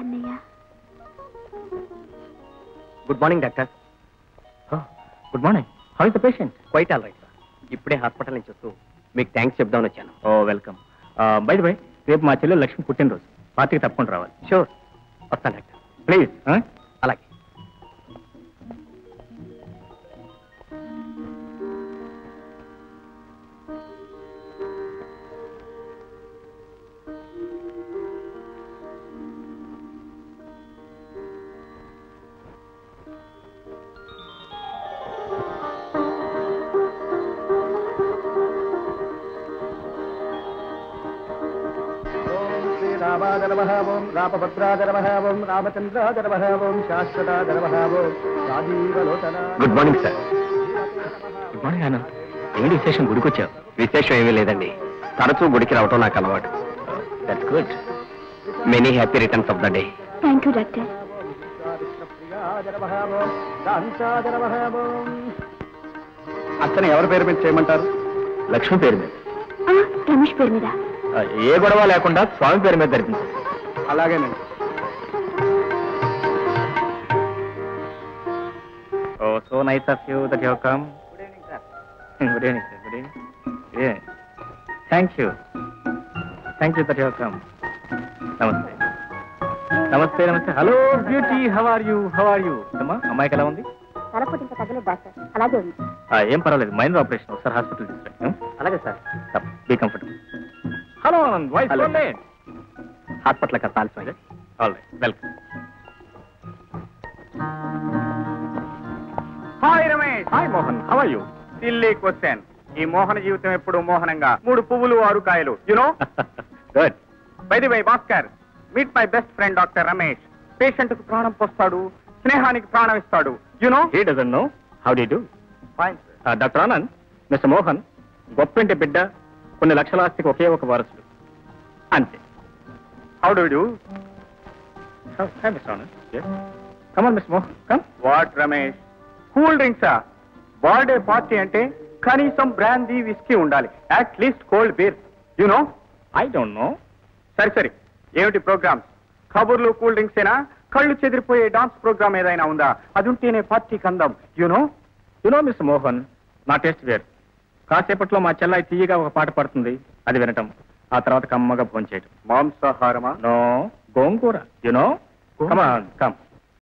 అన్నయ్య. Good morning doctor. Good morning. How is the patient quite all right sir ఇప్పుడే hospital నుంచి వస్తూ మీకు థ్యాంక్స్ చెప్దామని వచ్చాను. ఓ వెల్కమ్ బై బై రేపు మా చెల్లెలు లక్ష్మి పుట్టినరోజు. పార్టీకి తప్పకుండా రావాలి. షూర్ వస్తాను డాక్టర్. ప్లీజ్ శ్రీరామాయ నమః ఓం రామభద్రాయ నమః ఓం రామచంద్రాయ నమః ఓం శాశ్వతాయ నమః ఓం రాజీవలోచన. Good morning sir good morning Anand ఏంటి విశేషం? గుడికి వచ్చావు విశేషం ఏమీ లేదండి. తరచూ గుడికి రావటం నాకు అలవాటు. That's good many happy returns of the day thank you doctor అతను ఎవరి పేరు మీద చేయమంటారు? లక్ష్మి పేరు మీద. ఆ, రమేష్ పేరు మీద. ఏ గొడవ లేకుండా స్వామి పేరు మీద జరిపించు అలాగేనండి. ఓ so nice of you that you come. Good evening sir. Good evening thank you thank you that you come నమస్తే. నమస్తే నమస్తే. Hello beauty how are you how are you అమ్మా అమ్మాయికి ఎలా ఉంది? తలపోటు ఇంకా తగ్గలేదు డాక్టర్. అలాగే ఉంది. ఆ, ఏం పర్వాలేదు. మైనర్ ఆపరేషన్ ఒకసారి హాస్పిటల్ తీసుకురా అలాగే sir. Be comfortable hello voice Hello. Hospital all right welcome hi Ramesh hi Mohan how are you silly question ఈ మోహన జీవితం ఎప్పుడు మోహనంగా? మూడు పువ్వులు ఆరు కాయలు. You know good by the way Bhaskar meet my best friend doctor Ramesh పేషెంట్కు ప్రాణం పోస్తాడు స్నేహానికి ప్రాణం ఇస్తాడు. You know he doesn't know how do do fine doctor Anand mister Mohan గొప్పింటి బిడ్డ కొన్ని లక్షల ఆస్తికి ఒకే ఒక వారసుడు. అంతే. How do miss Mohan come what Ramesh cool డ్రింక్సా birthday party అంటే కనీసం బ్రాందీ విస్కీ ఉండాలి. At least cold beer you know I don't know సరే సరే. ఏమిటి ప్రోగ్రామ్స్ కబుర్లు కూల్ డ్రింక్స్ ఏనా? కళ్ళు చెదిరిపోయే డాన్స్ ప్రోగ్రామ్ ఏదైనా ఉందా? అది ఉంటేనే పార్టీకి అందం you know you know mister Mohan నా టేస్ట్ వేరు. కాసేపట్లో మా చెల్లాయి తీయగా ఒక పాట పడుతుంది. అది వినటం. ఆ తర్వాత కమ్మగా భోంచేయటం. మాంసాహారమా? No gongura. You know come come